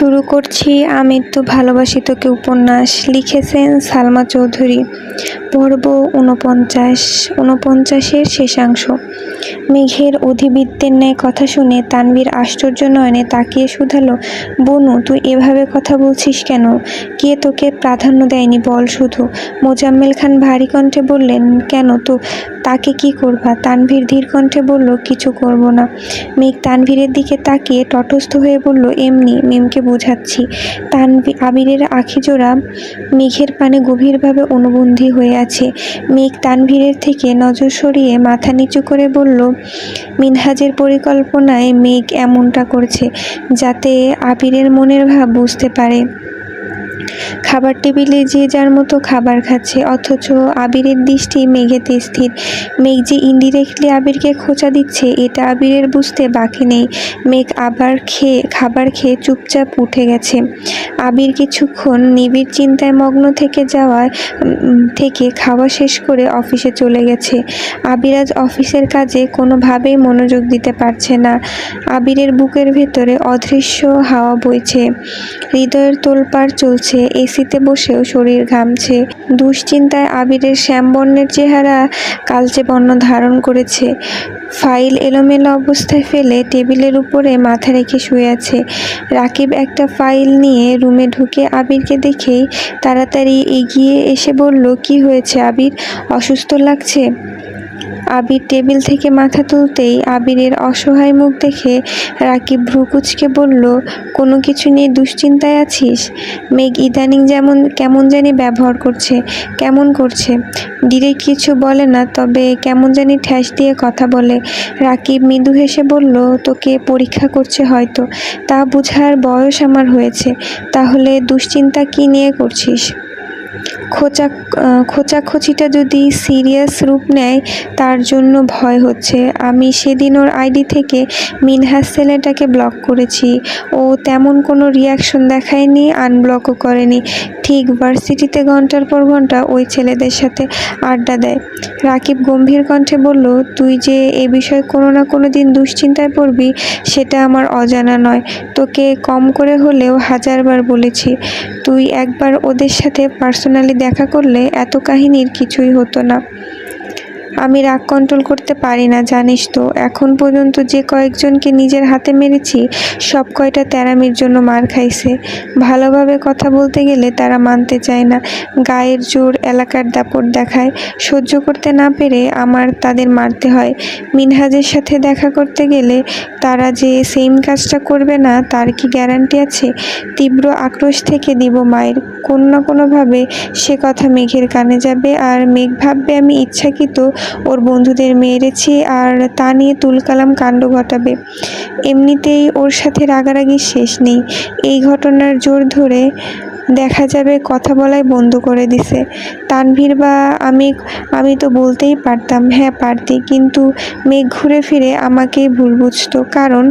শুরু করছি, আমি তো ভালোবাসি তোকে উপন্যাস, লিখেছেন সালমা চৌধুরী। পর্ব ঊনপঞ্চাশ, ঊনপঞ্চাশের শেষাংশ। মেঘের অধিবৃত্তের ন্যায় কথা শুনে তানবীর আশ্চর্য নয়নে তাকিয়ে শুধালো, বনু, তুই এভাবে কথা বলছিস কেন? কে তোকে প্রাধান্য দেয়নি বল শুধু। মোজাম্মেল খান ভারী কণ্ঠে বললেন, কেন? তো তাকে কি করবা? তানভীর ধীর কণ্ঠে বলল, কিছু করব না। মেঘ তানভীরের দিকে তাকিয়ে তটস্থ হয়ে বলল, এমনি, মিমকে বোঝাচ্ছি। তানভী আবিরের আখিজোড়া মেঘের পানে গভীরভাবে অনুবন্ধী হয়ে আছে। মেঘ তানভীরের থেকে নজর সরিয়ে মাথা নিচু করে বলল, মিনহাজের পরিকল্পনায় মেঘ এমনটা করছে যাতে আবিরের মনের ভাব বুঝতে পারে। খাবার টেবিলে যে যার মতো খাবার খাচ্ছে, অথচ আবিরের দৃষ্টি মেঘেতে স্থির। মেঘ যে ইনডিরেক্টলি আবিরকে খোঁচা দিচ্ছে, এটা আবিরের বুঝতে বাকি নেই। মেঘ আবার খেয়ে, খাবার খেয়ে চুপচাপ উঠে গেছে। আবির কিছুক্ষণ নিবিড় চিন্তায় মগ্ন থেকে যাওয়ায় থেকে খাওয়া শেষ করে অফিসে চলে গেছে। আবির আজ অফিসের কাজে কোনোভাবেই মনোযোগ দিতে পারছে না। আবিরের বুকের ভেতরে অদৃশ্য হাওয়া বইছে। হৃদয়ের তোলপাড় চলছে। এসিতে বসেও শরীর ঘামছে। দুশ্চিন্তায় আবিরের শ্যামবর্ণের চেহারা কালচে বর্ণ ধারণ করেছে। ফাইল এলোমেলো অবস্থায় ফেলে টেবিলের উপরে মাথা রেখে শুয়ে আছে। রাকিব একটা ফাইল নিয়ে রুমে ঢুকে আবিরকে দেখেই তাড়াতাড়ি এগিয়ে এসে বলল, কি হয়েছে আবির? অসুস্থ লাগছে? আবির টেবিল থেকে মাথা তুলতেই আবিরের অসহায় মুখ দেখে রাকিব ভ্রুকুচকে বলল, কোনো কিছু নিয়ে দুশ্চিন্তায় আছিস? মেঘ ইদানিং যেমন, কেমন জানি ব্যবহার করছে, কেমন করছে? ডিরেক্ট কিছু বলে না, তবে কেমন জানি ঠ্যাস দিয়ে কথা বলে। রাকিব মৃদু হেসে বলল, তোকে পরীক্ষা করছে হয়তো, তা বুঝার বয়স আমার হয়েছে, তাহলে দুশ্চিন্তা কি নিয়ে করছিস? খোঁচা খোঁচাখুচিটা যদি সিরিয়াস রূপ নেয়, তার জন্য ভয় হচ্ছে। আমি সেদিন ওর আইডি থেকে মিনহাস ছেলেটাকে ব্লক করেছি। ও তেমন কোনো রিয়াকশন দেখায়নি আনব্লকও করেনি। ঠিক ভার্সিটিতে ঘণ্টার পর ঘণ্টা ওই ছেলেদের সাথে আড্ডা দেয়। রাকিব গম্ভীর কণ্ঠে বলল, তুই যে এ বিষয়ে কোনো না কোনো দিন দুশ্চিন্তায় পড়বি, সেটা আমার অজানা নয়। তোকে কম করে হলেও হাজারবার বলেছি। তুই একবার ওদের সাথে পার্সোনালি দেখা করলে এত কাহিনীর কিছুই হতো না। আমি রাগ কন্ট্রোল করতে পারি না, জানিস তো। এখন পর্যন্ত যে কয়েকজনকে নিজের হাতে মেরেছি, সব কয়টা তেরামির জন্য মার খাইছে। ভালোভাবে কথা বলতে গেলে তারা মানতে চায় না। গায়ের জোর, এলাকার দাপট দেখায়। সহ্য করতে না পেরে আমার তাদের মারতে হয়। মিনহাজের সাথে দেখা করতে গেলে তারা যে সেম কাজটা করবে না, তার কি গ্যারান্টি আছে? তীব্র আক্রোশ থেকে দিব মায়ের। কোনো না কোনোভাবে সে কথা মেঘের কানে যাবে। আর মেঘ ভাববে আমি ইচ্ছাকৃত ওর বন্ধুদের মেরেছে আর তা নিয়ে তুলকালাম কাণ্ড ঘটাবে। এমনিতেই ওর সাথে রাগারাগি শেষ নেই। এই ঘটনার জোর ধরে দেখা যাবে কথা বলাই বন্ধ করে দিছে। তানভীর বা আমি আমি তো বলতেই পারতাম হ্যাঁ পারতি। কিন্তু মেঘ ঘুরে ফিরে আমাকেই ভুল বুঝতো। কারণ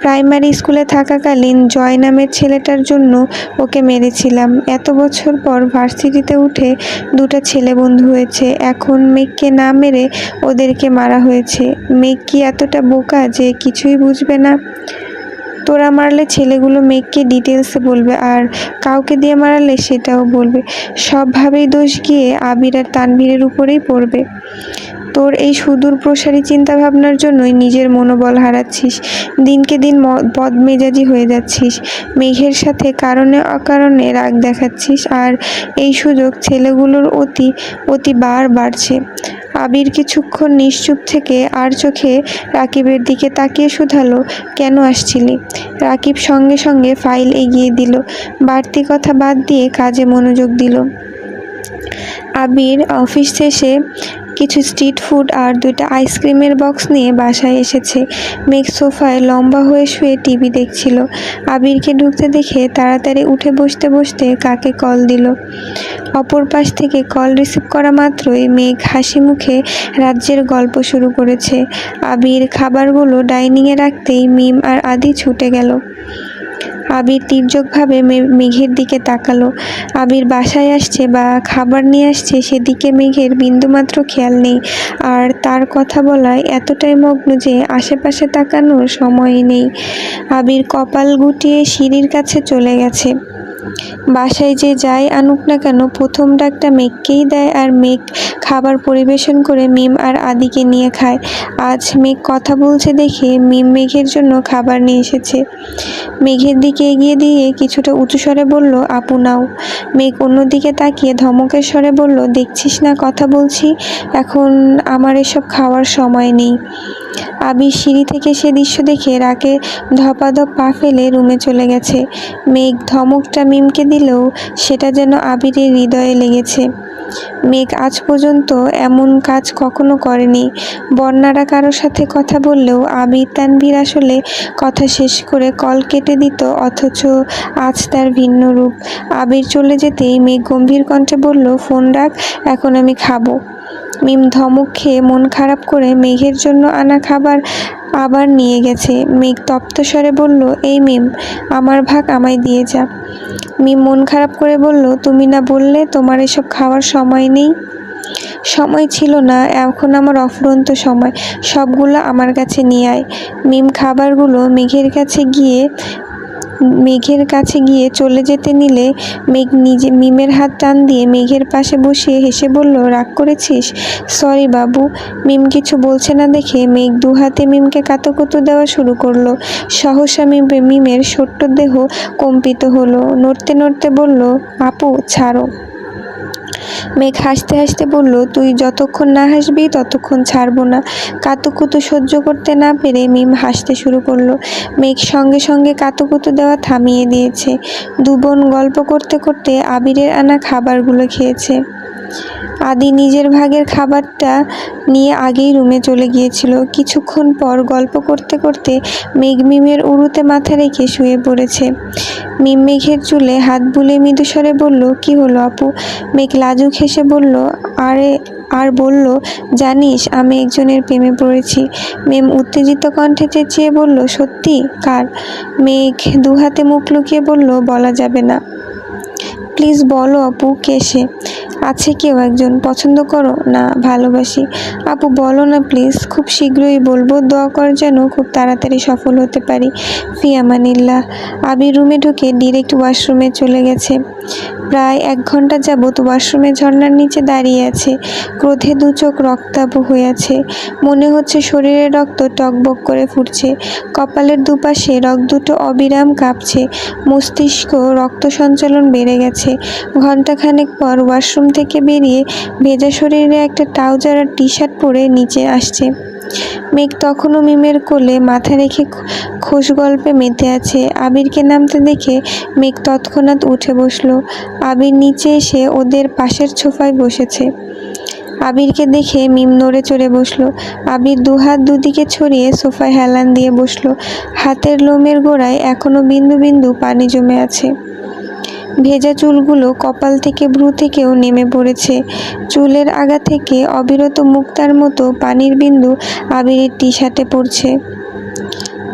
প্রাইমারি স্কুলে থাকাকালীন জয় নামের ছেলেটার জন্য ওকে মেরেছিলাম। এত বছর পর ভার্সিটিতে উঠে দুটা ছেলে বন্ধু হয়েছে। এখন মেঘকে না মেরে ওদেরকে মারা হয়েছে। মেঘ কি এতটা বোকা যে কিছুই বুঝবে না? তোরা মারলে ছেলেগুলো মেয়েকে ডিটেলসে বলবে আর কাউকে দিয়ে মারালে সেটাও বলবে। সবভাবেই দোষ গিয়ে আবির আর তানভীরের উপরেই পড়বে। তোর এই সুদূর প্রসারী চিন্তাভাবনার জন্যই নিজের মনোবল হারাচ্ছিস। দিনকে দিন বদমেজাজি হয়ে যাচ্ছিস। মেঘের সাথে কারণে অকারণে রাগ দেখাচ্ছিস আর এই সুযোগ ছেলেগুলোর অতি অতি বার বাড়ছে। আবির কিছুক্ষণ নিশ্চুপ থেকে আর চোখে রাকিবের দিকে তাকিয়ে শুধালো, কেন আসছিলি? রাকিব সঙ্গে সঙ্গে ফাইল এগিয়ে দিল, বাড়তি কথা বাদ দিয়ে কাজে মনোযোগ দিল। আবির অফিস শেষে কিছু স্ট্রিট ফুড আর দুইটা আইসক্রিমের বক্স নিয়ে বাসায় এসেছে। মেঘ সোফায় লম্বা হয়ে শুয়ে টিভি দেখছিল। আবিরকে ঢুকতে দেখে তাড়াতাড়ি উঠে বসতে বসতে কাকে কল দিল। অপর পাশ থেকে কল রিসিভ করা মাত্রই মেঘ হাসি মুখে রাজ্যের গল্প শুরু করেছে। আবির খাবারগুলো ডাইনিংয়ে রাখতেই মিম আর আদি ছুটে গেল। আবির তির্যকভাবে মেঘের দিকে তাকালো। আবির বাসায় আসছে বা খাবার নিয়ে আসছে সেদিকে মেঘের বিন্দুমাত্র খেয়াল নেই। আর তার কথা বলায় এতটাই মগ্ন যে আশেপাশে তাকানোর সময় নেই। আবির কপাল গুটিয়ে সিঁড়ির কাছে চলে গেছে। বাসায় যে যাই আনুক না কেন, প্রথম ডাকটা মেঘকেই দেয় আর মেঘ খাবার পরিবেশন করে মিম আর আদিকে নিয়ে খায়। আজ মেঘ কথা বলছে দেখে মিম মেঘের জন্য খাবার নিয়ে এসেছে। মেঘের দিকে এগিয়ে দিয়ে কিছুটা উঁচু স্বরে বলল, আপু, নাও। মেঘ অন্যদিকে তাকিয়ে ধমকের স্বরে বলল, দেখছিস না কথা বলছি? এখন আমার এসব খাওয়ার সময় নেই। আবির সিঁড়ি থেকে সে দৃশ্য দেখে রাকে ধপাধপ পা ফেলে রুমে চলে গেছে। মেঘ ধমকটা মিমকে দিলেও সেটা যেন আবিরের হৃদয়ে লেগেছে। মেঘ আজ পর্যন্ত এমন কাজ কখনো করেনি। বন্যারা কারোর সাথে কথা বললেও আবির তানভীর আসলে কথা শেষ করে কল কেটে দিত, অথচ আজ তার ভিন্ন রূপ। আবির চলে যেতেই মেঘ গম্ভীর কণ্ঠে বলল, ফোন রাখ, এখন আমি খাব। মিম ধমক খেয়ে মন খারাপ করে মেঘের জন্য আনা খাবার আবার নিয়ে গেছে। মেঘ তপ্ত স্বরে বলল, এই মিম, আমার ভাগ আমায় দিয়ে যা। মিম মন খারাপ করে বলল, তুমি না বললে তোমার এসব খাওয়ার সময় নেই? সময় ছিল না, এখন আমার অফুরন্ত সময়, সবগুলো আমার কাছে নিয়ে আয়। মিম খাবারগুলো মেঘের কাছে গিয়ে মেঘের কাছে গিয়ে চলে যেতে নিলে মেঘ নিজে মিমের হাত টান দিয়ে মেঘের পাশে বসিয়ে হেসে বলল, রাগ করেছিস? সরি বাবু, মিম কিছু বলছে না দেখে মেঘ দু হাতে মিমকে কাতকুতু দেওয়া শুরু করল। সহসা মিম মিমের ছোট্ট দেহ কম্পিত হলো। নড়তে নড়তে বলল, আপু, ছাড়ো। মেঘ হাসতে হাসতে বলল, তুই যতক্ষণ না হাসবি ততক্ষণ ছাড়বো না। কাতুকুতু সহ্য করতে না পেরে মিম হাসতে শুরু করল। মেঘ সঙ্গে সঙ্গে কাতুকুতু দেওয়া থামিয়ে দিয়েছে। দু বোন গল্প করতে করতে আবিরের আনা খাবারগুলো খেয়েছে। আদি নিজের ভাগের খাবারটা নিয়ে আগেই রুমে চলে গিয়েছিল। কিছুক্ষণ পর গল্প করতে করতে মেঘ মিমের উড়ুতে মাথা রেখে শুয়ে পড়েছে। মিম মেঘের চুলে হাত বুলে মৃদুস্বরে বলল, কি হলো আপু? মেঘ লাজুক হেসে বলল, আরে, আর বলল, জানিস, আমি একজনের প্রেমে পড়েছি। মেম উত্তেজিত কণ্ঠে চেঁচিয়ে বলল, সত্যি? কার? মেঘ দুহাতে মুখ লুকিয়ে বলল, বলা যাবে না। প্লিজ বলো আপু কে সে? আছে কেউ একজন? পছন্দ করো? না, ভালোবাসি। আপু বলো না প্লিজ, খুব শীঘ্রই বলব, দোয়া কর যেন খুব তাড়াতাড়ি সফল হতে পারি। ফিয়ামানিল্লাহ। আবির রুমে ঢুকে ডিরেক্ট ওয়াশরুমে চলে গেছে। প্রায় এক ঘণ্টা যাবৎ ওয়াশরুমে ঝর্নার নিচে দাঁড়িয়ে আছে। ক্রোধে দু চোখ রক্তাভ হয়ে আছে। মনে হচ্ছে শরীরের রক্ত টকবক করে ফুটছে। কপালের দুপাশে রক দুটো অবিরাম কাঁপছে। মস্তিষ্ক রক্ত সঞ্চালন বেড়ে গেছে। ঘন্টাখানেক পর ওয়াশরুম থেকে বেরিয়ে ভেজা শরীরে একটা ট্রাউজার আর টি শার্ট পরে নিচে আসছে। মেঘ তখনও মিমের কোলে মাথা রেখে খোশ গল্পে মেতে আছে। আবিরকে নামতে দেখে মেঘ তৎক্ষণাৎ উঠে বসল। আবির নিচে এসে ওদের পাশের ছোফায় বসেছে। আবিরকে দেখে মিম নড়ে চড়ে বসল। আবির দুহাত দুদিকে ছড়িয়ে সোফায় হেলান দিয়ে বসল। হাতের লোমের গোড়ায় এখনও বিন্দু বিন্দু পানি জমে আছে। ভেজা চুলগুলো কপাল থেকে ভ্রু থেকেও নেমে পড়েছে। চুলের আগা থেকে অবিরত মুক্তার মতো পানির বিন্দু আবিরের টি শার্টে পড়ছে।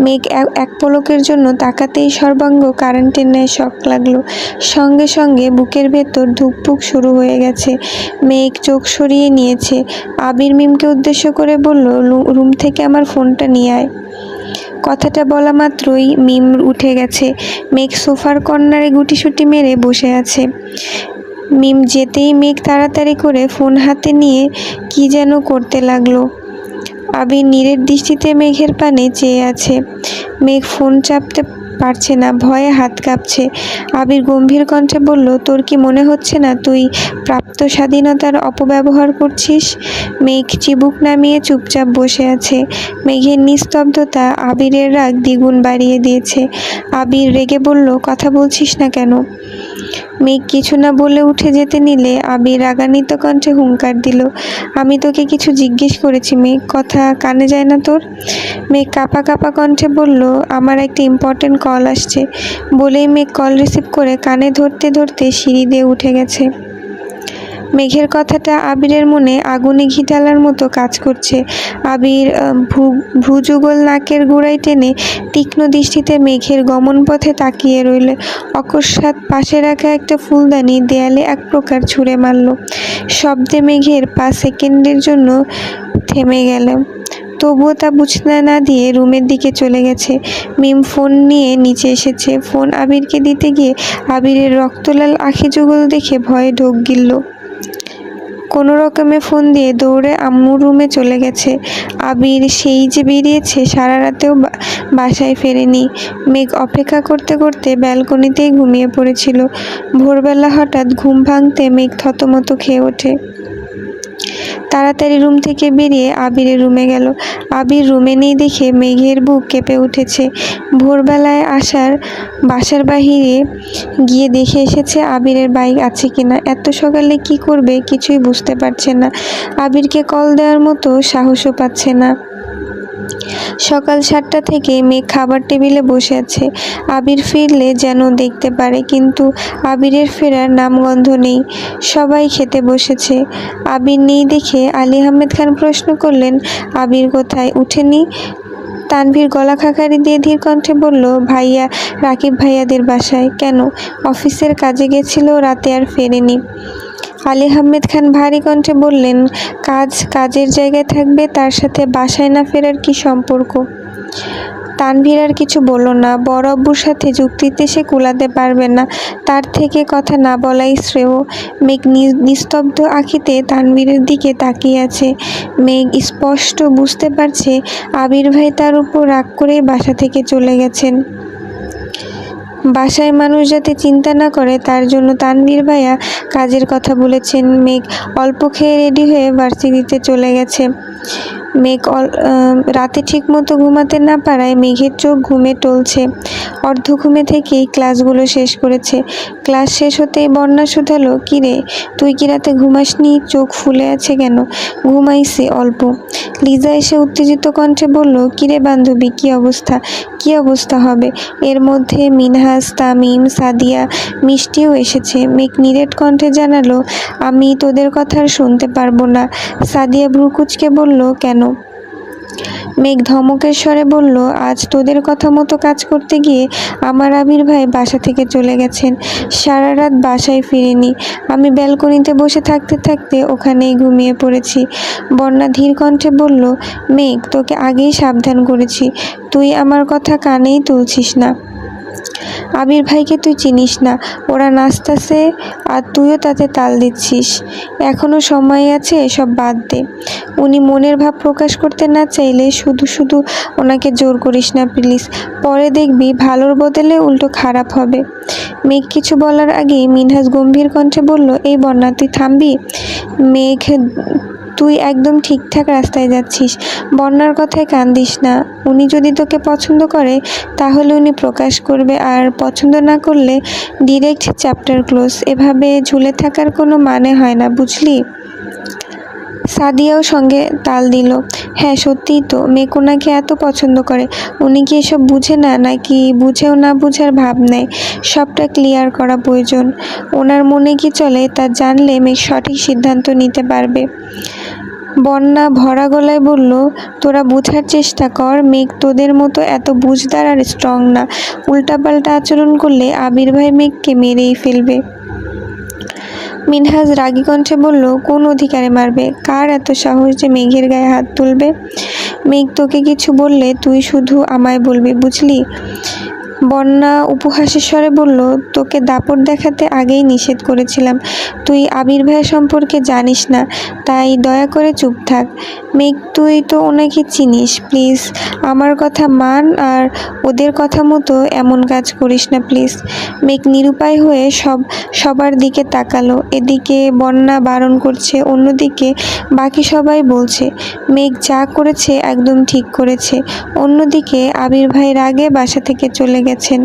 মেঘ এক- পলকের জন্য তাকাতেই সর্বাঙ্গ কারেন্টের ন্যায় শক লাগল। সঙ্গে সঙ্গে বুকের ভেতর ধুকপুক শুরু হয়ে গেছে। মেঘ চোখ সরিয়ে নিয়েছে। আবির মিমকে উদ্দেশ্য করে বলল রুম থেকে আমার ফোনটা নিয়ে আয়। কথাটা বলা মাত্রই মিম উঠে গেছে। মেঘ সোফার কর্নারে গুটিসুটি মেরে বসে আছে। মিম যেতেই মেঘ তাড়াতাড়ি করে ফোন হাতে নিয়ে কি যেন করতে লাগল। আবির নীরের দৃষ্টিতে মেঘের পানে চেয়ে আছে। মেঘ ফোন চাপতে পারছে না, ভয়ে হাত কাঁপছে। আবির গম্ভীর কণ্ঠে বলল, তোর কি মনে হচ্ছে না তুই প্রাপ্ত স্বাধীনতার অপব্যবহার করছিস? মেঘ চিবুক নামিয়ে চুপচাপ বসে আছে। মেঘের নিস্তব্ধতা আবিরের রাগ দ্বিগুণ বাড়িয়ে দিয়েছে। আবির রেগে বলল, কথা বলছিস না কেন? মেঘ কিছু না বলে উঠে যেতে নিলে আবির রাগান্বিত কণ্ঠে হুঙ্কার দিল, আমি তোকে কিছু জিজ্ঞেস করেছি মেঘ, কথা কানে যায় না তোর? মেঘ কাপা কাপা কণ্ঠে বলল, আমার একটা ইম্পর্টেন্ট কল আসছে। বলেই মেঘ কল রিসিভ করে কানে ধরতে ধরতে সিঁড়ি দিয়ে উঠে গেছে। মেঘের কথাটা আবিরের মনে আগুনে ঘি ঢালার মতো কাজ করছে। আবির ভ্রুযুগল নাকের গোড়ায় টেনে তীক্ষ্ণ দৃষ্টিতে মেঘের গমন পথে তাকিয়ে রইল। অকস্মাৎ পাশে রাখা একটা ফুলদানি দেয়ালে এক প্রকার ছুঁড়ে মারল। শব্দে মেঘের পা সেকেন্ডের জন্য থেমে গেল। তবুও তা বুঝতে না দিয়ে রুমের দিকে চলে গেছে। মিম ফোন নিয়ে নিচে এসেছে। ফোন আবিরকে দিতে গিয়ে আবিরের রক্তলাল আখি যুগল দেখে ভয়ে ঢোক গিলল। কোনো রকমে ফোন দিয়ে দৌড়ে আম্মুর রুমে চলে গেছে। আবির সেই যে বেরিয়েছে, সারা রাতেও বাসায় ফেরেনি। মেঘ অপেক্ষা করতে করতে ব্যালকনিতেই ঘুমিয়ে পড়েছিল। ভোরবেলা হঠাৎ ঘুম ভাঙতে মেঘ থতমত খেয়ে ওঠে। তাড়াতাড়ি রুম থেকে বেরিয়ে আবিরের রুমে গেল। আবির রুমে নেই দেখে মেঘের বুক কেঁপে উঠেছে। ভোরবেলায় আসার বাসার বাহিরে গিয়ে দেখে এসেছে আবিরের বাইক আছে কিনা। এত সকালে কি করবে কিছুই বুঝতে পারছে না। আবিরকে কল দেওয়ার মতো সাহসও পাচ্ছে না। সকাল সাতটা থেকে মেঘ খাবার টেবিলে বসে আছে। আবির ফিরলে যেন দেখতে পারে, কিন্তু আবিরের ফেরার নামগন্ধ নেই। সবাই খেতে বসেছে। আবির নেই দেখে আলী আহমেদ খান প্রশ্ন করলেন, আবির কোথায়? উঠেনি? তানভীর গলা খাকারি দিয়ে ধীর কণ্ঠে বলল, ভাইয়া, রাকিব ভাইয়াদের বাসায়। কেন? অফিসের কাজে গেছিল, রাতে আর ফেরেনি। আলী আহমেদ খান ভারী কণ্ঠে বললেন, কাজ কাজের জায়গায় থাকবে, তার সাথে বাসায় না ফেরার কি সম্পর্ক? তানভীর আর কিছু বলল না। বড় আব্বুর সাথে যুক্তিতে সে কুলাতে পারবে না। তার থেকে কথা না বলাই শ্রেয়। মেঘ নিস্তব্ধ আখিতে তানভীরের দিকে তাকিয়ে আছে। মেঘ স্পষ্ট বুঝতে পারছে আবির ভাই তার উপর রাগ করেই বাসা থেকে চলে গেছেন। বাসায় মানুষ যাতে চিন্তা না করে, তার জন্য তানভীর ভাইয়া কাজের কথা বলেছেন। মেঘ অল্প খেয়ে রেডি হয়ে ভার্সিটিতে চলে গেছে। মেঘ রাতে ঠিকমতো ঘুমাতে না পারায় মেঘের চোখ ঘুমে টলছে। অর্ধ ঘুমে থেকেই ক্লাসগুলো শেষ করেছে। ক্লাস শেষ হতেই বন্যা শুধালো, কিরে, তুই কি রাতে ঘুমাসনি? চোখ ফুলে আছে কেন? ঘুমাইছে অল্প। লিজা এসে উত্তেজিত কণ্ঠে বলল, কিরে বান্ধবী, কি অবস্থা? কি অবস্থা হবে? এর মধ্যে মিনহাস, তামিম, সাদিয়া মিষ্টিও এসেছে। মেঘ নিরেট কণ্ঠে জানালো, আমি তোদের কথা শুনতে পারব না। সাদিয়া ভ্রুকুচকে বলল, কেন মেঘ ধমকের স্বরে বলল, আজ তোদের কথা মতো কাজ করতে গিয়ে আমার আবির ভাই বাসা থেকে চলে গেছেন। সারা রাত বাসায় ফিরিনি। আমি ব্যালকনিতে বসে থাকতে থাকতে ওখানেই ঘুমিয়ে পড়েছি। বন্যা ধীর কণ্ঠে বলল, মেঘ, তোকে আগেই সাবধান করেছি। তুই আমার কথা কানেই তুলছিস না। আবির ভাইকে তুই চিনিস না। ওরা নাচতাছে আর তুইও তাতে তাল দিচ্ছিস। এখনও সময় আছে, এসব বাদ দে। উনি মনের ভাব প্রকাশ করতে না চাইলে শুধু শুধু ওনাকে জোর করিস না, প্লিজ। পরে দেখবি ভালোর বদলে উল্টো খারাপ হবে। মেঘ কিছু বলার আগেই মিনহাস গম্ভীর কণ্ঠে বলল, এই বন্যা, তুই থামবি? মেঘ তুই একদম ঠিকঠাক রাস্তায় যাচ্ছিস। বন্যার কথায় কান্দিস না। উনি যদি তোকে পছন্দ করে, তাহলে উনি প্রকাশ করবে আর পছন্দ না করলে ডিরেক্ট চ্যাপ্টার ক্লোজ এভাবে ঝুলে থাকার কোনো মানে হয় না, বুঝলি? সাদিয়াও সঙ্গে তাল দিল। হ্যাঁ সত্যিই তো মেকুনাকে এত পছন্দ করে। উনি কি এসব বুঝে না, নাকি বুঝেও না বুঝার ভাব নেয় সবটা ক্লিয়ার করা প্রয়োজন। ওনার মনে কি চলে, তা জানলে মেঘ সঠিক সিদ্ধান্ত নিতে পারবে। বন্যা ভরা গলায় বলল, তোরা বোঝার চেষ্টা কর, মেঘ তোদের মতো এত বুঝদার আর স্ট্রং না। উল্টাপাল্টা আচরণ করলে আবির ভাই মেঘকে মেরেই ফেলবে। মিনহাজ রাগি কণ্ঠে বলল, কোন অধিকারে মারবে? কার এত সাহস যে মেঘের গায়ে হাত তুলবে? মেঘ তোকে কিছু বললে তুই শুধু আমায় বলবি, বুঝলি? বন্যা উপহাসের স্বরে বলল, তোকে দাপট দেখাতে আগেই নিষেধ করেছিলাম। তুই আবির ভাই সম্পর্কে জানিস না, তাই দয়া করে চুপ থাক। মেঘ, তুই তো ওনাকে চিনিস, প্লিজ। আমার কথা মান আর ওদের কথা মতো এমন কাজ করিস না, প্লিজ। মেঘ নিরুপায় হয়ে সব, সবার দিকে তাকালো। এদিকে বন্যা বারণ করছে, অন্যদিকে বাকি সবাই বলছে, মেঘ যা করেছে একদম ঠিক করেছে। অন্যদিকে আবির ভাই রাগে বাসা থেকে চলে গেছেন।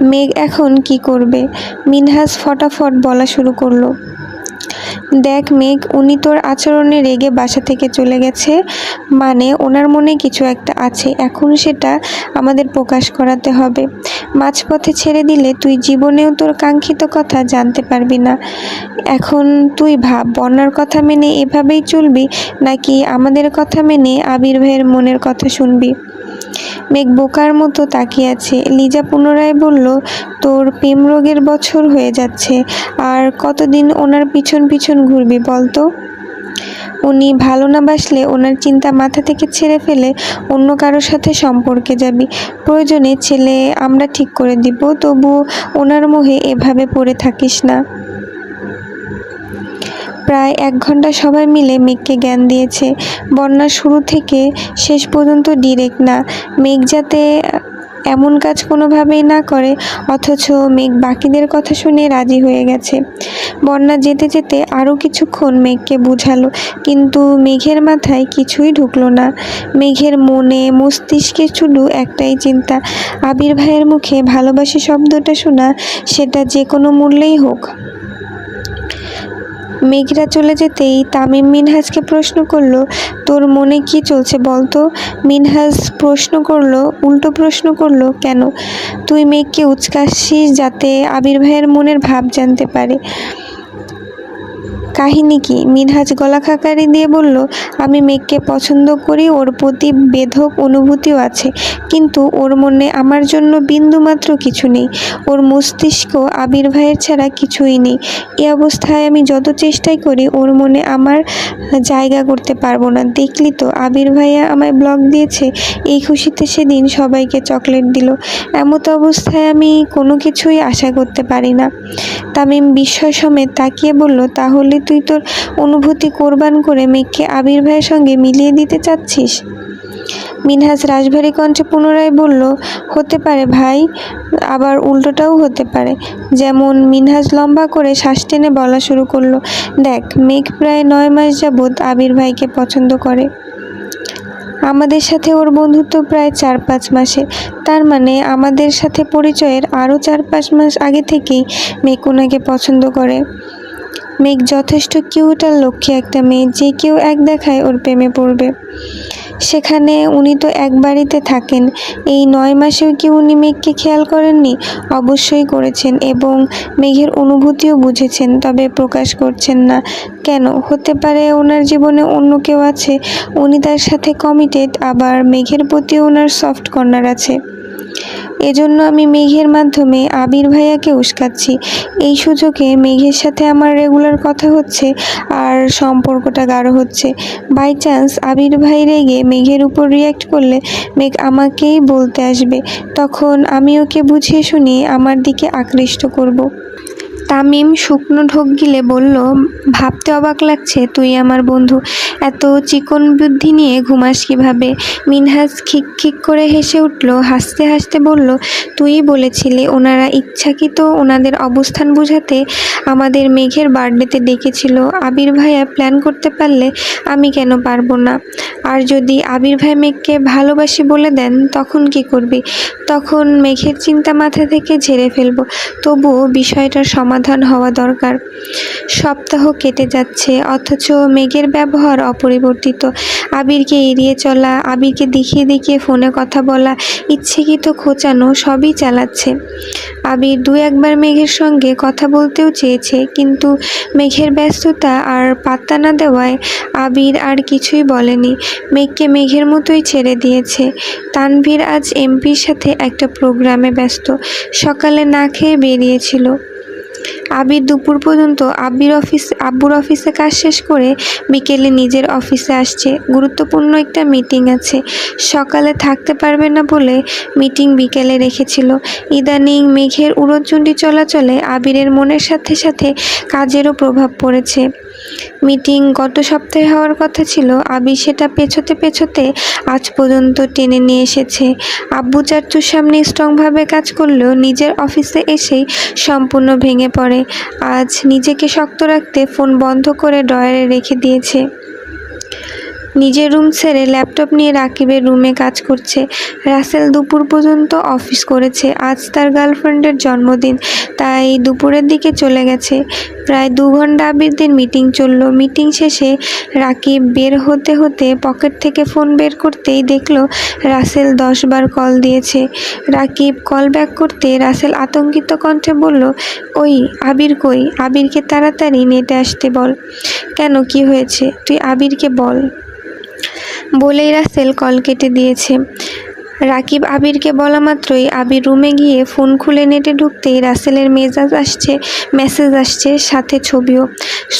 মেঘ এখন কি করবে? মিনহাস ফটাফট বলা শুরু করল। দেখ মেঘ, উনি তোর আচরণে রেগে বাসা থেকে চলে গেছে। মানে ওনার মনে কিছু একটা আছে। এখন সেটা আমাদের প্রকাশ করাতে হবে। মাঝপথে ছেড়ে দিলে তুই জীবনেও তোর কাঙ্ক্ষিত কথা জানতে পারবি না। এখন তুই ভাব, বন্যার কথা মেনে এভাবেই চলবি নাকি আমাদের কথা মেনে আবির ভাইয়ের মনের কথা শুনবি? মেঘ বোকার মতো তাকিয়ে আছে। লিজা পুনরায় বলল, তোর প্রেম রোগের বছর হয়ে যাচ্ছে। আর কতদিন ওনার পিছন পিছন ঘুরবি বলতো? উনি ভালো না বাসলে ওনার চিন্তা মাথা থেকে ছেড়ে ফেলে অন্য কারোর সাথে সম্পর্কে যাবি। প্রয়োজনে ছেলে আমরা ঠিক করে দিব তবু ওনার মোহে এভাবে পড়ে থাকিস না। প্রায় এক ঘণ্টা সবাই মিলে মেঘকে জ্ঞান দিয়েছে। বন্যার শুরু থেকে শেষ পর্যন্ত ডিরেক্ট না। মেঘ যাতে এমন কাজ কোনোভাবেই না করে, অথচ মেঘ বাকিদের কথা শুনে রাজি হয়ে গেছে। বন্যা যেতে যেতে আরও কিছুক্ষণ মেঘকে বুঝালো, কিন্তু মেঘের মাথায় কিছুই ঢুকলো না। মেঘের মনে মস্তিষ্কে শুধু একটাই চিন্তা, আবির ভাইয়ের মুখে ভালোবাসি শব্দটা শোনা সেটা যে কোনো মূল্যেই হোক। মেঘরা চলে যেতেই তামিম মিনহাজকে প্রশ্ন করল, তোর মনে কি চলছে বলতো? মিনহাজ প্রশ্ন করল, উল্টো প্রশ্ন করল, কেন? তুই মেঘকে উচকাসিস যাতে আবির ভাইয়ের মনের ভাব জানতে পারে। কাহিনী কি? মিনহাজ গলা খাকারি দিয়ে বলল, আমি মেঘকে পছন্দ করি, ওর প্রতি বেধক অনুভূতিও আছে। কিন্তু ওর মনে আমার জন্য বিন্দুমাত্র কিছু নেই। ওর মস্তিষ্ক আবির ভাইয়ের ছাড়া কিছুই নেই। এ অবস্থায় আমি যত চেষ্টাই করি, ওর মনে আমার জায়গা করতে পারব না। দেখলি তো, আবির ভাইয়া আমায় ব্লক দিয়েছে। এই খুশিতে সেদিন সবাইকে চকলেট দিল। এমতো অবস্থায় আমি কোনো কিছুই আশা করতে পারি না। তামিম বিস্ময় সমেত তাকিয়ে বলল, তাহলে তুই তোর অনুভূতি কোরবান করে মেঘকে আবির ভাইয়ের সঙ্গে মিলিয়ে দিতে চাচ্ছিস? মিনহাজ রাজভারী কণ্ঠে পুনরায় বলল, হতে পারে ভাই, আবার উল্টোটাও হতে পারে। যেমন মিনহাজ লম্বা করে শ্বাস টেনে বলা শুরু করল, দেখ, মেঘ প্রায় নয় মাস যাবৎ আবির ভাইকে পছন্দ করে। আমাদের সাথে ওর বন্ধুত্ব প্রায় চার পাঁচ মাসে। তার মানে আমাদের সাথে পরিচয়ের আরও চার পাঁচ মাস আগে থেকেই মেঘ ওনাকে পছন্দ করে। মেঘ যথেষ্ট কিউট আর লক্ষ্মী একটা মেয়ে যে কেউ এক দেখায় ওর প্রেমে পড়বে। সেখানে উনি তো এক বাড়িতে থাকেন। এই নয় মাসেও কি উনি মেঘকে খেয়াল করেননি? অবশ্যই করেছেন এবং মেঘের অনুভূতিও বুঝেছেন, তবে প্রকাশ করছেন না। কেন? হতে পারে ওনার জীবনে অন্য কেউ আছে। উনি তার সাথে কমিটেড আবার মেঘের প্রতি ওনার সফট কর্নার আছে। এজন্য আমি মেঘের মাধ্যমে আবির ভাইয়াকে উস্কাচ্ছি। এই সুযোগে মেঘের সাথে আমার রেগুলার কথা হচ্ছে আর সম্পর্কটা গাঢ় হচ্ছে। বাই চান্স আবির ভাই রেগে মেঘের উপর রিয়্যাক্ট করলে মেঘ আমাকেই বলতে আসবে। তখন আমি ওকে বুঝিয়ে শুনিয়ে আমার দিকে আকৃষ্ট করব। তামিম শুকনো ঢোক গিলে বলল, ভাবতে অবাক লাগছে তুই আমার বন্ধু। এত চিকন বুদ্ধি নিয়ে ঘুমাস কীভাবে? মিনহাজ খিক খিক করে হেসে উঠল, হাসতে হাসতে বলল, তুই বলেছিলি ওনারা ইচ্ছাকৃত ওনাদের অবস্থান বোঝাতে আমাদের মেঘের বার্থডেতে ডেকেছিল। আবির ভাইয়া প্ল্যান করতে পারলে আমি কেন পারব না? আর যদি আবির ভাই মেঘকে ভালোবাসি বলে দেন, তখন কি করবি? তখন মেঘের চিন্তা মাথা থেকে ঝেড়ে ফেলব। তবুও বিষয়টার সমাধান হওয়া দরকার। সপ্তাহ কেটে যাচ্ছে, অথচ মেঘের ব্যবহার অপরিবর্তিত। আবিরকে এড়িয়ে চলা, আবিরকে দেখিয়ে দেখিয়ে ফোনে কথা বলা, ইচ্ছেকৃত খোঁচানো সবই চালাচ্ছে। আবির দু একবার মেঘের সঙ্গে কথা বলতেও চেয়েছে, কিন্তু মেঘের ব্যস্ততা আর পাত্তা না দেওয়ায় আবির আর কিছুই বলেনি। মেঘকে মেঘের মতোই ছেড়ে দিয়েছে। তানভীর আজ এমপির সাথে একটা প্রোগ্রামে ব্যস্ত। সকালে না খেয়ে বেরিয়েছিল। আবির দুপুর পর্যন্ত আব্বির অফিস, আব্বুর অফিসে কাজ শেষ করে বিকেলে নিজের অফিসে আসছে। গুরুত্বপূর্ণ একটা মিটিং আছে। সকালে থাকতে পারবে না বলে মিটিং বিকেলে রেখেছিল। ইদানিং মেঘের উড়োচণ্ডী চলাচলে আবিরের মনের সাথে সাথে কাজেরও প্রভাব পড়েছে। মিটিং গত সপ্তাহে হওয়ার কথা ছিল। আবি সেটা পেছোতে পেছোতে আজ পর্যন্ত টেনে নিয়ে এসেছে। আব্বু চাচুর সামনে স্ট্রংভাবে কাজ করলেও নিজের অফিসে এসেই সম্পূর্ণ ভেঙে পড়ে। আজ নিজেকে শক্ত রাখতে ফোন বন্ধ করে ডয়ারে রেখে দিয়েছে। নিজের রুম ছেড়ে ল্যাপটপ নিয়ে রাকিবের রুমে কাজ করছে। রাসেল দুপুর পর্যন্ত অফিস করেছে। আজ তার গার্লফ্রেন্ডের জন্মদিন, তাই দুপুরের দিকে চলে গেছে। প্রায় দু ঘণ্টা আবিরদের মিটিং চলল। মিটিং শেষে রাকিব বের হতে হতে পকেট থেকে ফোন বের করতেই দেখল রাসেল দশ বার কল দিয়েছে। রাকিব কল ব্যাক করতে রাসেল আতঙ্কিত কণ্ঠে বলল, ওই, আবির কই? আবিরকে তাড়াতাড়ি নেটে আসতে বল। কেন? কি হয়েছে? তুই আবিরকে বল। বলেই রাসেল কল কেটে দিয়েছে। রাকিব আবিরকে বলা মাত্রই আবির রুমে গিয়ে ফোন খুলে নেটে ঢুকতেই রাসেলের মেজাজ আসছে, মেসেজ আসছে, সাথে ছবিও।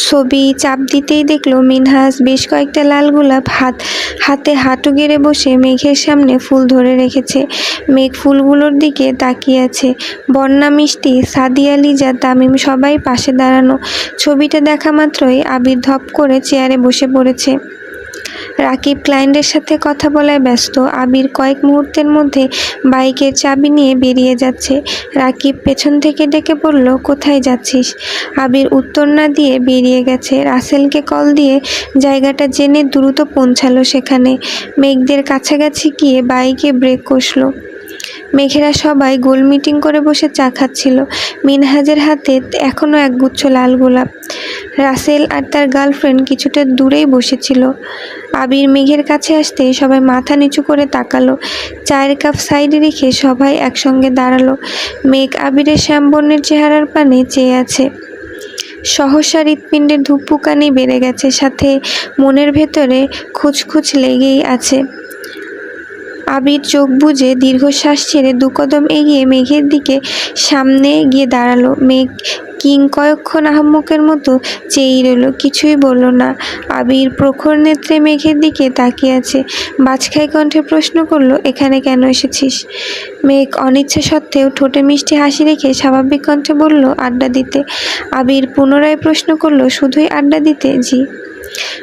ছবি চাপ দিতেই দেখল মিনহাস বেশ কয়েকটা লাল গোলাপ হাত, হাতে হাঁটু গেড়ে বসে মেঘের সামনে ফুল ধরে রেখেছে। মেঘ ফুলগুলোর দিকে তাকিয়ে আছে। বন্যা, মিষ্টি, সাদিয়া, লিজা, তামিম সবাই পাশে দাঁড়ানো। ছবিটা দেখা মাত্রই আবির ধপ করে চেয়ারে বসে পড়েছে। রাকিব ক্লায়েন্টের সাথে কথা বলায় ব্যস্ত। আবির কয়েক মুহূর্তের মধ্যে বাইকের চাবি নিয়ে বেরিয়ে যাচ্ছে। রাকিব পেছন থেকে ডেকে বলল, কোথায় যাচ্ছিস? আবির উত্তর না দিয়ে বেরিয়ে গেছে। রাসেলকে কল দিয়ে জায়গাটা জেনে দ্রুত পৌঁছালো সেখানে। মেঘদের কাছাকাছি গিয়ে বাইকে ব্রেক কষলো। মেঘেরা সবাই গোল মিটিং করে বসে চা খাচ্ছিল। মিনহাজের হাতে এখনও একগুচ্ছ লাল গোলাপ। রাসেল আর তার গার্লফ্রেন্ড কিছুটা দূরেই বসেছিল। আবির মেঘের কাছে আসতে সবাই মাথা নিচু করে তাকালো। চায়ের কাপ সাইডে রেখে সবাই একসঙ্গে দাঁড়াল। মেঘ আবিরের শ্যামবর্ণের চেহারার পানে চেয়ে আছে। সহসা হৃৎপিণ্ডের ধুপুকানি বেড়ে গেছে, সাথে মনের ভেতরে খুচখুচ লেগেই আছে। আবির চোখ বুজে দীর্ঘশ্বাস ছেড়ে দু কদম এগিয়ে মেঘের দিকে সামনে গিয়ে দাঁড়াল। মেঘ কিং কয়েকক্ষণ আহম্মকের মতো চেয়েই রইল, কিছুই বলল না। আবির প্রখর নেত্রে মেঘের দিকে তাকিয়ে আছে। বাজখাই কণ্ঠে প্রশ্ন করল, এখানে কেন এসেছিস? মেঘ অনিচ্ছা সত্ত্বেও ঠোঁটে মিষ্টি হাসি রেখে স্বাভাবিক কণ্ঠে বলল, আড্ডা দিতে। আবির পুনরায় প্রশ্ন করল, শুধুই আড্ডা দিতে? জি।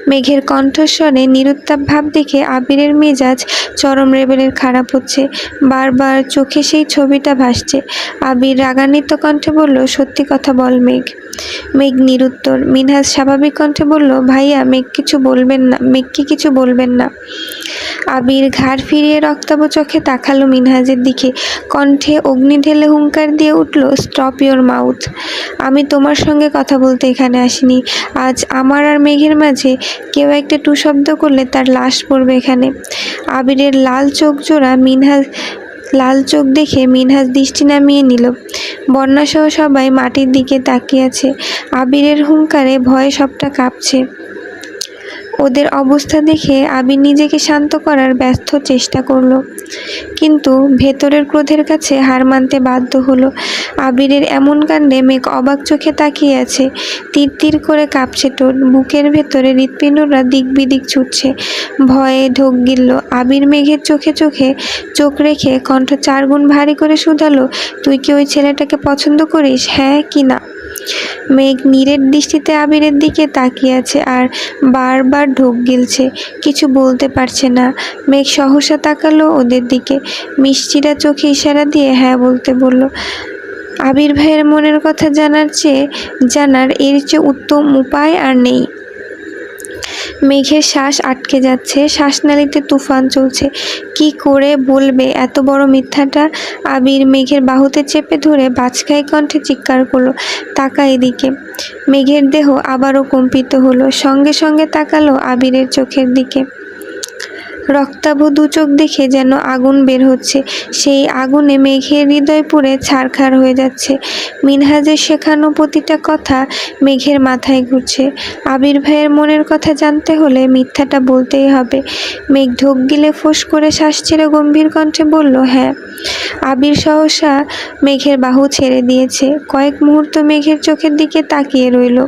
মেঘের কণ্ঠস্বরে নিরুত্তাপ ভাব দেখে আবিরের মেজাজ চরম রেবেলের খারাপ হচ্ছে। বারবার চোখে সেই ছবিটা ভাসছে। আবির রাগান্বিত কণ্ঠে বলল, সত্যি কথা বল মেঘ। মেঘ নিরুত্তর মিনহাজ স্বাভাবিক কণ্ঠে বলল, ভাইয়া, মেঘ কিছু বলবেন না মেঘকে কিছু বলবেন না? আবির ঘাড় ফিরিয়ে রক্তাভ চোখে তাকালো মিনহাজের দিকে। কণ্ঠে অগ্নি ঢেলে হুঙ্কার দিয়ে উঠল স্টপ ইয়োর মাউথ আমি তোমার সঙ্গে কথা বলতে এখানে আসিনি। আজ আমার আর মেঘের মাঝে কেউ একটা টু শব্দ করলে তার লাশ পড়বে এখানে। আবিরের লাল চোখ জোড়া মিনহাজ লাল চোখ দেখে মিনহাজ দৃষ্টি নামিয়ে নিল। বন্যাসহ সবাই মাটির দিকে তাকিয়ে আছে। আবিরের হুঙ্কারে ভয়ে সবটা কাঁপছে। ওদের অবস্থা দেখে আবির নিজেকে শান্ত করার ব্যস্ত চেষ্টা করল। কিন্তু ভেতরের ক্রোধের কাছে হার মানতে বাধ্য হলো। আবিরের এমন কাণ্ডে মেঘ অবাক চোখে তাকিয়ে আছে। তীর তীর করে কাঁপছে টোট বুকের ভেতরে হৃৎপিণ্ডরা দিক বিদিক ছুটছে। ভয়ে ঢোক গিলল। আবির মেঘের চোখে চোখে চোখ রেখে কণ্ঠ চারগুণ ভারী করে শুধালো, তুই কি ওই ছেলেটাকে পছন্দ করিস? হ্যাঁ কি না? মেঘ নীরের দৃষ্টিতে আবিরের দিকে তাকিয়ে আছে আর বারবার ঢোক গিলছে, কিছু বলতে পারছে না। মেঘ সহসা তাকালো ওদের দিকে। মিষ্টিরা চোখে ইশারা দিয়ে হ্যাঁ বলতে বলল, আবির ভাইয়ের মনের কথা জানার চেয়ে, জানার এর চেয়ে উত্তম উপায় আর নেই। মেঘের শ্বাস আটকে যাচ্ছে। শ্বাসনালীতে তুফান চলছে। কি করে বলবে এত বড় মিথ্যাটা? আবির মেঘের বাহুতে চেপে ধরে বাজখাই কণ্ঠে চিৎকার করল তাকা এদিকে। মেঘের দেহ আবারও কম্পিত হলো। সঙ্গে সঙ্গে তাকালো আবিরের চোখের দিকে। রক্তাভ দু চোখ দেখে যেন আগুন বের হচ্ছে। সেই আগুনে মেঘের হৃদয় পুড়ে ছারখার হয়ে যাচ্ছে। মিনহাজের শেখানো প্রতিটা কথা মেঘের মাথায় ঘুরছে। আবির ভাইয়ের মনের কথা জানতে হলে মিথ্যাটা বলতেই হবে। মেঘ ঢোক গিলে ফোঁস করে শ্বাস ছেড়ে গম্ভীর কণ্ঠে বলল হ্যাঁ। আবির সহসা মেঘের বাহু ছেড়ে দিয়েছে। কয়েক মুহূর্ত মেঘের চোখের দিকে তাকিয়ে রইল।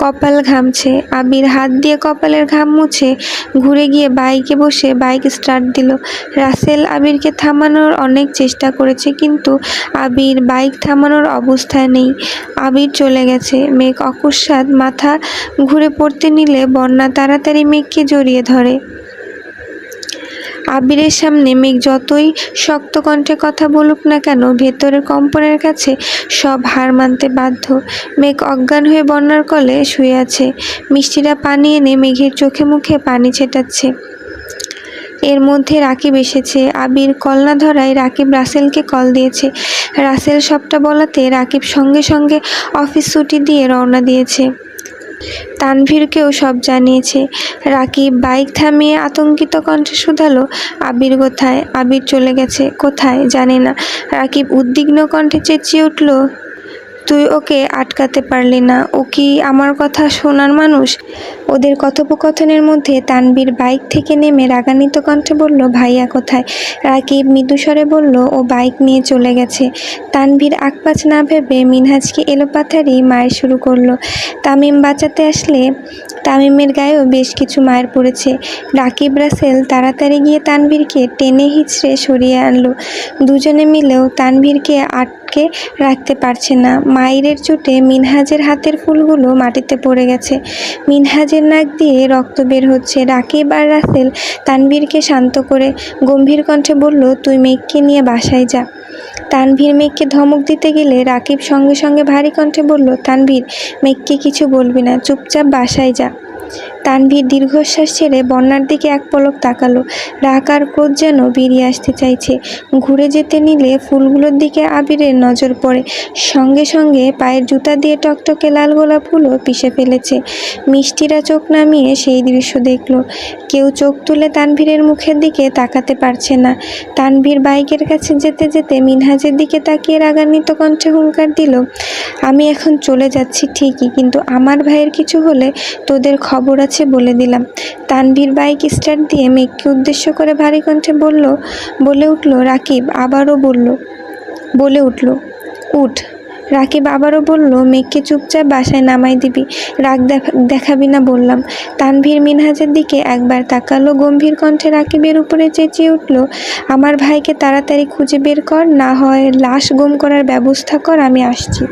কপাল ঘামছে। আবির হাত দিয়ে কপালের ঘাম মুছে ঘুরে গিয়ে বাইকে বসে বাইক স্টার্ট দিল। রাসেল আবিরকে থামানোর অনেক চেষ্টা করেছে, কিন্তু আবির বাইক থামানোর অবস্থায় নেই। আবির চলে গেছে। মেঘ অকস্মাৎ মাথা ঘুরে পড়তে নিলে বন্যা তাড়াতাড়ি মেঘকে জড়িয়ে ধরে। আবিরের সামনে মেঘ যতই শক্ত কণ্ঠে কথা বলুক না কেন, ভেতরের কম্পনের কাছে সব হার মানতে বাধ্য। মেঘ অজ্ঞান হয়ে বন্যার কলে শুয়ে আছে। মিষ্টিরা পানি এনে মেঘের চোখে মুখে পানি ছেটাচ্ছে। এর মধ্যে রাকিব এসেছে। আবির কল না ধরায় রাকিব রাসেলকে কল দিয়েছে। রাসেল সবটা বলাতে রাকিব সঙ্গে সঙ্গে অফিস ছুটি দিয়ে রওনা দিয়েছে। তানভীরকেও সব জানিয়েছে। রাকিব বাইক থামিয়ে আতঙ্কিত কণ্ঠে শুধালো, আবির কোথায়? আবির চলে গেছে, কোথায়? জানি না। রাকিব উদ্বিগ্ন কণ্ঠে চেঁচিয়ে উঠল তুই ওকে আটকাতে পারলি না। ও কি আমার কথা শোনার মানুষ? ওদের কথোপকথনের মধ্যে তানবীর বাইক থেকে নেমে রাগান্বিত কণ্ঠে বলল, ভাইয়া কোথায়? রাকিব মৃদুস্বরে বলল, ও বাইক নিয়ে চলে গেছে। তানভীর আকপাচ না ভেবে মিনহাজকে এলোপাথারি মায়ের শুরু করল। তামিম বাঁচাতে আসলে তামিমের গায়েও বেশ কিছু মায়ের পড়েছে। রাকিব রাসেল তাড়াতাড়ি গিয়ে তানভীরকে টেনে হিচড়ে সরিয়ে আনলো। দুজনে মিলেও তানভীরকে আটকে রাখতে পারছে না। মায়ের চোটে মিনহাজের হাতের ফুলগুলো মাটিতে পড়ে গেছে। মিনহাজের নাক দিয়ে রক্ত বের হচ্ছে। রাকিব আর রাসেল তানভীরকে শান্ত করে গম্ভীর কণ্ঠে বলল, তুই মেঘকে নিয়ে বাসায় যা। তানভীর মেঘকে ধমক দিতে গেলে রাকিব সঙ্গে সঙ্গে ভারী কণ্ঠে বলল, তানভীর, মেঘকে কিছু বলবি না। চুপচাপ বাসায় যা। তানভীর দীর্ঘশ্বাস ছেড়ে বন্যার দিকে এক পলক তাকালো। আর ক্রোধ যেন বেরিয়ে আসতে চাইছে। ঘুরে যেতে নিলে ফুলগুলোর দিকে আবিরের নজর পড়ে। সঙ্গে সঙ্গে পায়ের জুতা দিয়ে টকটকে লাল গোলাপ ফুলও পিষে ফেলেছে। মিষ্টিরা চোখ নামিয়ে সেই দৃশ্য দেখল। কেউ চোখ তুলে তানভীরের মুখের দিকে তাকাতে পারছে না। তানভীর বাইকের কাছে যেতে যেতে মিনহাজের দিকে তাকিয়ে রাগান্বিত কণ্ঠে হুঙ্কার দিল, আমি এখন চলে যাচ্ছি ঠিকই, কিন্তু আমার ভাইয়ের কিছু হলে তোদের খবর আছে বলে দিলাম। তানভীর বাইক স্টার্ট দিয়ে মেঘকে উদ্দেশ্য করে ভারী কণ্ঠে বলল, বলে উঠল, রাকিব, আবারও বলল, বলে উঠল, উঠ। রাকিব আবারও বলল মেঘকে চুপচাপ বাসায় নামাই দিবি, রাগ দেখা- দেখাবি না, বললাম। তানভীর মিনহাজের দিকে একবার তাকালো, গম্ভীর কণ্ঠে রাকিবের উপরে চেঁচিয়ে উঠল, আমার ভাইকে তাড়াতাড়ি খুঁজে বের কর, না হয় লাশ গুম করার ব্যবস্থা কর, আমি আসছি।